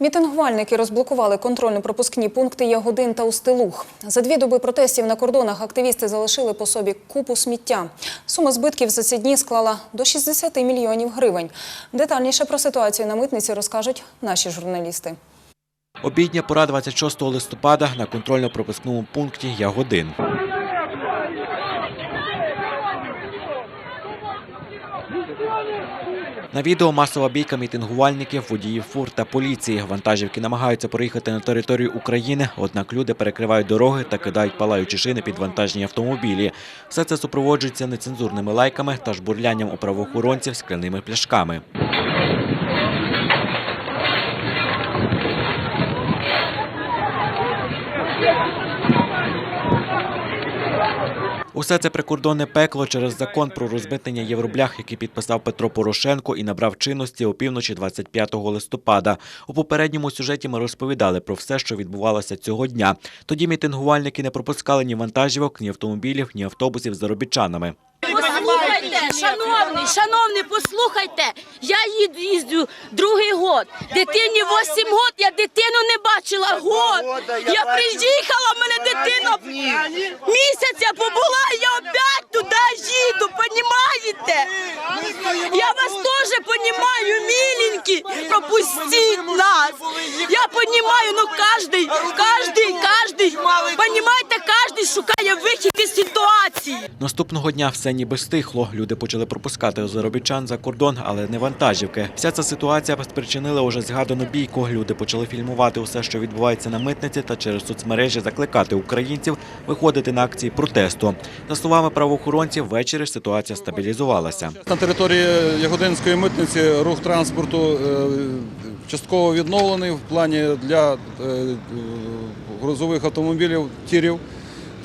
Мітингувальники розблокували контрольно-пропускні пункти Ягодин та Устилух. За дві доби протестів на кордонах активісти залишили по собі купу сміття. Сума збитків за ці дні склала до 60 мільйонів гривень. Детальніше про ситуацію на митниці розкажуть наші журналісти. Обідня пора 26 листопада на контрольно-пропускному пункті Ягодин. На відео масова бійка мітингувальників, водіїв фур та поліції. Вантажівки намагаються проїхати на територію України, однак люди перекривають дороги та кидають палаючі шини під вантажні автомобілі. Все це супроводжується нецензурними лайками та жбурлянням у правоохоронців скляними пляшками. Усе це прикордонне пекло через закон про розмитнення євроблях, який підписав Петро Порошенко і набрав чинності опівночі 25 листопада. У попередньому сюжеті ми розповідали про все, що відбувалося цього дня. Тоді мітингувальники не пропускали ні вантажівок, ні автомобілів, ні автобусів з заробітчанами. Шановний, шановний, послухайте. Я їздю другий год. Дитині 8 год, я дитину не бачила год. Я приїхала, в мене дитина місяця побула, я опять туди їду, понімаєте? Я вас теж понімаю, міленькі, пропустіть нас. Я понімаю, ну Наступного дня все ніби стихло. Люди почали пропускати заробітчан за кордон, але не вантажівки. Вся ця ситуація спричинила уже згадану бійку. Люди почали фільмувати усе, що відбувається на митниці, та через соцмережі закликати українців виходити на акції протесту. За словами правоохоронців, ввечері ситуація стабілізувалася. На території Ягодинської митниці рух транспорту е, частково відновлений в плані для е, е, грузових автомобілів тірів.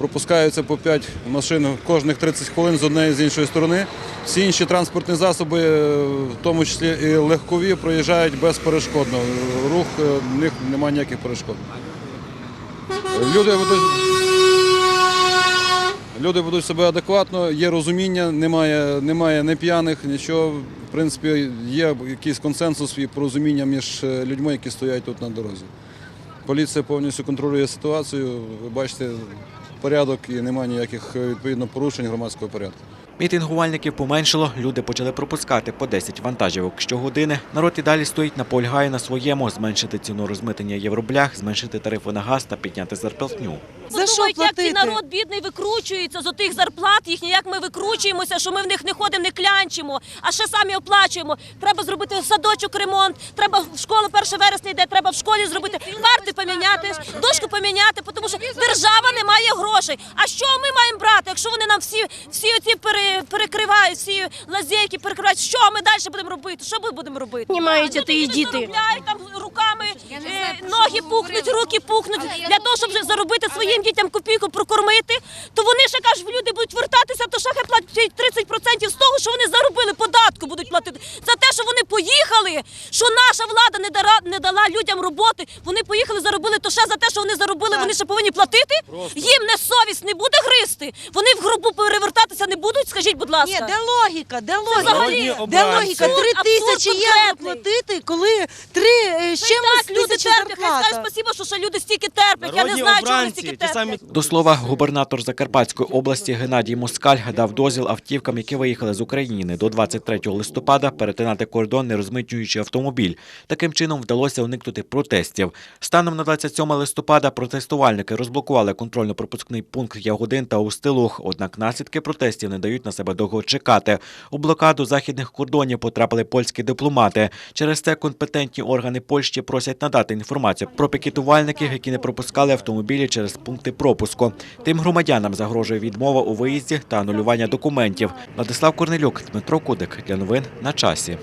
Пропускаються по 5 машин кожних 30 хвилин з однієї з іншої сторони. Всі інші транспортні засоби, е, в тому числі і легкові, проїжджають безперешкодно. Рух е, в них немає ніяких перешкод. Люди ведуть, люди ведуть себе адекватно, є розуміння, немає, немає не п'яних, нічого. В принципі, є якийсь консенсус і порозуміння між е, людьми, які стоять тут на дорозі. Поліція повністю контролює ситуацію. Ви бачите порядок і немає ніяких е, відповідно порушень громадського порядку. Мітингувальників поменшало, люди почали пропускати по 10 вантажівок щогодини. Народ і далі стоїть наполягає на своєму зменшити ціну розмитання євроблях, зменшити тарифи на газ та підняти зарплатню. За що Подумають, як цей народ бідний викручується з отих зарплат їхніх, як ми викручуємося, що ми в них не ходимо, не клянчимо, а ще самі оплачуємо. Треба зробити садочок ремонт, треба в школу 1 вересня йде, треба в школі зробити парти поміняти, дошку поміняти, тому що держава не має грошей. А що ми маємо брати, якщо вони нам всі, всі оці пере, перекривають, всі лазейки перекривають, що ми далі будемо робити? Що ми будемо робити? Ті їдуть, діти. Ноги пухнуть, руки пухнуть для того, щоб вже заробити своїм дітям копійку прокормити. То вони ще кажуть, люди будуть вертатися, то хай платять 30% з того, що вони заробили податку, будуть платити за те, що вони поїхали. Що наша влада не дара не дала людям роботи. Вони поїхали, заробили. То ще за те, що вони заробили, вони ще повинні платити. Їм не совість не буде гристи. Вони в не будуть. Скажіть, будь ласка. Ні, де логіка? Де логіка? взагалі Де логіка? абсурд, Три тисячі євро конкретний. платити, коли три е, з чимось так люди тисячі терплять. Хай скажуть зарплата. спасибо, що ще люди стільки терплять. Я не знаю, чого вони стільки терплять. До слова, губернатор Закарпатської області Геннадій Москаль дав дозвіл автівкам, які виїхали з України до 23 листопада, перетинати кордон, не розмитнюючи автомобіль. Таким чином вдалося уникнути протестів. Станом на 27 листопада протестувальники розблокували контрольно-пропускний пункт Ягодин та Устилух. Однак наслідки протестів не дають на себе довго чекати. У блокаду західних кордонів потрапили польські дипломати. Через це компетентні органи Польщі просять надати інформацію про пікетувальників, які не пропускали автомобілі через пункти пропуску. Тим громадянам загрожує відмова у виїзді та анулювання документів. Владислав Корнелюк, Дмитро Кудик для новин на часі.